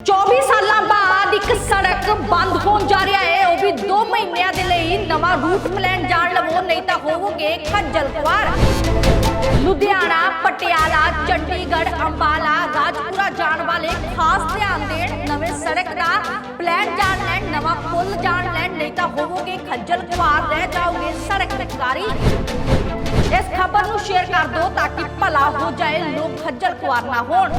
24 ਸਾਲਾਂ ਬਾਅਦ ਇੱਕ ਸੜਕ ਬੰਦ ਹੋਣ ਜਾ ਰਿਹਾ ਹੈ। ਉਹ ਵੀ 2 ਮਹੀਨਿਆਂ ਦੇ ਲਈ ਨਵਾਂ ਰੂਟ ਪਲਾਨ ਜਾਣ ਲਵੋ, ਨਹੀਂ ਤਾਂ ਹੋਵੋਗੇ ਖੱਜਲ ਲੁਧਿਆਣਾ, ਪਟਿਆਲਾ, ਚੰਡੀਗੜ੍ਹ, ਅੰਬਾਲਾ, ਰਾਜਪੁਰਾ ਜਾਣ ਵਾਲੇ ਖਾਸ ਧਿਆਨ ਦੇਣ ਨਵੇਂ ਸੜਕ ਦਾ ਪਲਾਨ ਜਾਣ ਲੈਣ, ਨਵਾਂ ਪੁਲ ਜਾਣ ਲੈਣ, ਨਹੀਂ ਤਾਂ ਹੋਵੋਗੇ ਖੱਜਲ ਖੁਆਰ। ਰਹਿ ਜਾਓਗੇ ਸੜਕ ਅਧਿਕਾਰੀ ਇਸ ਖਬਰ ਨੂੰ ਸ਼ੇਅਰ ਕਰ ਦਿਓ ਤਾਂ ਕਿ ਭਲਾ ਹੋ ਜਾਏ, ਲੋਕ ਖੱਜਲ ਖੁਆਰ ਨਾ ਹੋਣ।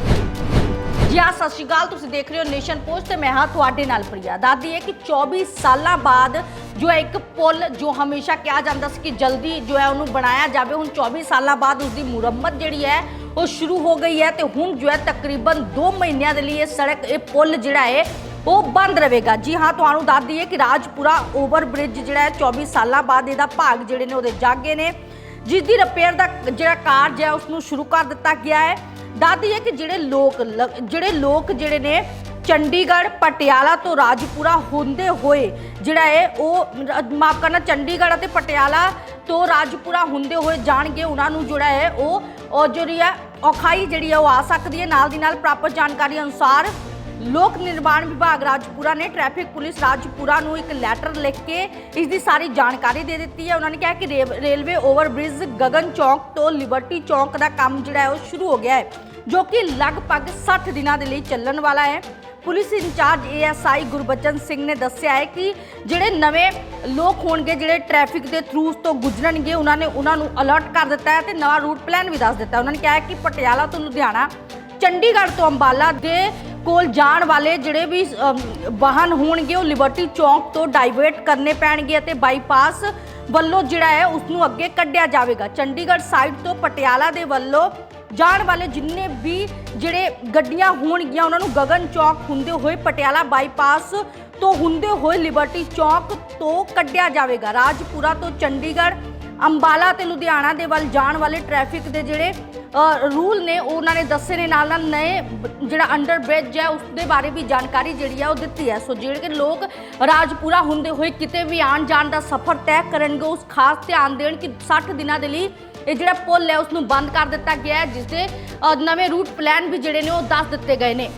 ਜੀ ਹਾਂ ਸਤਿ ਸ਼੍ਰੀ ਅਕਾਲ, ਤੁਸੀਂ ਦੇਖ ਰਹੇ ਹੋ ਨੇਸ਼ਨ ਪੋਸਟ ਤੇ ਮੈਂ ਹਾਂ ਤੁਹਾਡੇ ਨਾਲ ਪ੍ਰਿਆ। ਦਾਦੀ ਹੈ ਕਿ 24 ਸਾਲਾਂ ਬਾਅਦ ਜੋ ਹੈ ਇੱਕ ਪੁਲ ਜੋ ਹਮੇਸ਼ਾ ਕਿਹਾ ਜਾਂਦਾ ਸੀ ਕਿ ਜਲਦੀ ਜੋ ਹੈ ਉਹਨੂੰ ਬਣਾਇਆ ਜਾਵੇ, ਹੁਣ 24 ਸਾਲਾਂ ਬਾਅਦ ਉਸ ਦੀ ਮੁਰੰਮਤ ਜਿਹੜੀ ਹੈ ਉਹ ਸ਼ੁਰੂ ਹੋ ਗਈ ਹੈ ਤੇ ਹੁਣ ਜੋ ਹੈ ਤਕਰੀਬਨ 2 ਮਹੀਨਿਆਂ ਦੇ ਲਈ ਇਹ ਸੜਕ, ਇਹ ਪੁਲ ਜਿਹੜਾ ਹੈ ਉਹ ਬੰਦ ਰਹੇਗਾ। ਜੀ ਹਾਂ, ਤੁਹਾਨੂੰ ਦੱਸ ਦਈਏ ਕਿ ਰਾਜਪੁਰਾ ਓਵਰ ਬ੍ਰਿਜ ਜਿਹੜਾ ਹੈ 24 ਸਾਲਾਂ ਬਾਅਦ ਇਹਦਾ ਭਾਗ ਜਿਹੜੇ ਨੇ ਉਹਦੇ ਜਾਗੇ ਨੇ, ਜਿਸ ਦੀ ਰਿਪੇਅਰ ਦਾ ਜਿਹੜਾ ਕਾਰਜ ਹੈ ਉਸ ਨੂੰ ਸ਼ੁਰੂ ਕਰ ਦਿੱਤਾ ਗਿਆ ਹੈ। ਦੱਸਦੀ ਹੈ ਕਿ ਜਿਹੜੇ ਲੋਕ ਲ- ਜਿਹੜੇ ਲੋਕ ਜਿਹੜੇ ਨੇ ਚੰਡੀਗੜ੍ਹ, ਪਟਿਆਲਾ ਤੋਂ ਰਾਜਪੁਰਾ ਹੁੰਦੇ ਹੋਏ, ਜਿਹੜਾ ਹੈ ਉਹ ਮਾਫ ਕਰਨਾ, ਚੰਡੀਗੜ੍ਹ ਅਤੇ ਪਟਿਆਲਾ ਤੋਂ ਰਾਜਪੁਰਾ ਹੁੰਦੇ ਹੋਏ ਜਾਣਗੇ। ਉਹਨਾਂ ਨੂੰ ਜਿਹੜਾ ਹੈ ਉਹ ਉਹ ਜਿਹੜੀ ਹੈ ਔਖਾਈ ਜਿਹੜੀ ਹੈ ਉਹ ਆ ਸਕਦੀ ਹੈ। ਨਾਲ ਦੀ ਨਾਲ ਪ੍ਰਾਪਤ ਜਾਣਕਾਰੀ ਅਨੁਸਾਰ ਲੋਕ ਨਿਰਮਾਣ ਵਿਭਾਗ ਰਾਜਪੁਰਾ ਨੇ ਟ੍ਰੈਫਿਕ ਪੁਲਿਸ ਰਾਜਪੁਰਾ ਨੂੰ ਇੱਕ ਲੈਟਰ ਲਿਖ ਕੇ ਇਸ ਦੀ ਸਾਰੀ ਜਾਣਕਾਰੀ ਦੇ ਦਿੱਤੀ ਹੈ। ਉਹਨਾਂ ਨੇ ਕਿਹਾ ਕਿ ਰੇਵ- ਰੇਲਵੇ ਓਵਰਬ੍ਰਿਜ ਗਗਨ ਚੌਕ ਤੋਂ ਲਿਬਰਟੀ ਚੌਕ ਦਾ ਕੰਮ ਜਿਹੜਾ ਹੈ ਉਹ ਸ਼ੁਰੂ ਹੋ ਗਿਆ ਹੈ, ਜੋ ਕਿ ਲਗਭਗ 60 ਦਿਨਾਂ ਦੇ ਲਈ ਚੱਲਣ ਵਾਲਾ ਹੈ। Police incharge ASI Gurbachan Singh ਨੇ ਦੱਸਿਆ ਹੈ ਕਿ ਜਿਹੜੇ ਨਵੇਂ ਲੋਕ ਹੋਣਗੇ, ਜਿਹੜੇ ਟ੍ਰੈਫਿਕ ਦੇ ਥਰੂ ਤੋਂ ਗੁਜ਼ਰਨਗੇ, ਉਹਨਾਂ ਨੇ ਉਹਨਾਂ ਨੂੰ ਅਲਰਟ ਕਰ ਦਿੱਤਾ ਹੈ ਤੇ ਨਵਾਂ ਰੂਟ ਪਲਾਨ ਵੀ ਦੱਸ ਦਿੱਤਾ ਉਹਨਾਂ ਨੇ ਕਿਹਾ ਹੈ ਕਿ ਪਟਿਆਲਾ ਤੋਂ ਲੁਧਿਆਣਾ, ਚੰਡੀਗੜ੍ਹ ਤੋਂ ਅੰਬਾਲਾ ਦੇ ਕੋਲ ਜਾਣ ਵਾਲੇ ਜਿਹੜੇ ਵੀ ਵਾਹਨ ਹੋਣਗੇ, ਉਹ ਲਿਬਰਟੀ ਚੌਂਕ ਤੋਂ ਡਾਈਵਰਟ ਕਰਨੇ ਪੈਣਗੇ ਅਤੇ ਬਾਈਪਾਸ ਵੱਲੋਂ ਜਿਹੜਾ ਹੈ ਉਸ ਨੂੰ ਅੱਗੇ ਕੱਢਿਆ ਜਾਵੇਗਾ। ਚੰਡੀਗੜ੍ਹ ਸਾਈਡ ਤੋਂ ਪਟਿਆਲਾ ਦੇ ਵੱਲੋਂ ਜਾਣ ਵਾਲੇ ਜਿੰਨੇ ਵੀ ਜਿਹੜੇ ਗੱਡੀਆਂ ਹੋਣਗੀਆਂ, ਉਹਨਾਂ ਨੂੰ ਗਗਨ ਚੌਕ ਹੁੰਦੇ ਹੋਏ ਪਟਿਆਲਾ ਬਾਈਪਾਸ ਤੋਂ ਹੁੰਦੇ ਹੋਏ ਲਿਬਰਟੀ ਚੌਕ ਤੋਂ ਕੱਢਿਆ ਜਾਵੇਗਾ। ਰਾਜਪੁਰਾ ਤੋਂ ਚੰਡੀਗੜ੍ਹ ਅੰਬਾਲਾ ਤੇ ਲੁਧਿਆਣਾ ਦੇ ਵੱਲ ਜਾਣ ਵਾਲੇ ਟ੍ਰੈਫਿਕ ਦੇ ਜਿਹੜੇ ਰੂਲ ਨੇ, ਉਹ ਉਹਨਾਂ ਨੇ ਦੱਸੇ ਨੇ ਨਾਲ ਨਾਲ ਨਏ ਜਿਹੜਾ ਅੰਡਰ ਬ੍ਰਿਜ ਹੈ ਉਸ ਦੇ ਬਾਰੇ ਵੀ ਜਾਣਕਾਰੀ ਜਿਹੜੀ ਹੈ ਉਹ ਦਿੱਤੀ ਹੈ। ਸੋ ਜਿਹੜੇ ਕਿ ਲੋਕ ਰਾਜਪੁਰਾ ਹੁੰਦੇ ਹੋਏ ਕਿਤੇ ਵੀ ਆਉਣ ਜਾਣ ਦਾ ਸਫ਼ਰ ਤੈਅ ਕਰਨਗੇ, ਉਸ ਖਾਸ ਧਿਆਨ ਦੇਣ ਕਿ 60 ਦਿਨਾਂ ਦੇ ਲਈ ਇਹ ਜਿਹੜਾ ਪੁਲ ਹੈ ਉਸ ਨੂੰ ਬੰਦ ਕਰ ਦਿੱਤਾ ਗਿਆ ਹੈ ਜਿਸ ਦੇ ਨਵੇਂ ਰੂਟ ਪਲਾਨ ਵੀ ਜਿਹੜੇ ਨੇ ਉਹ ਦੱਸ ਦਿੱਤੇ ਗਏ ਨੇ।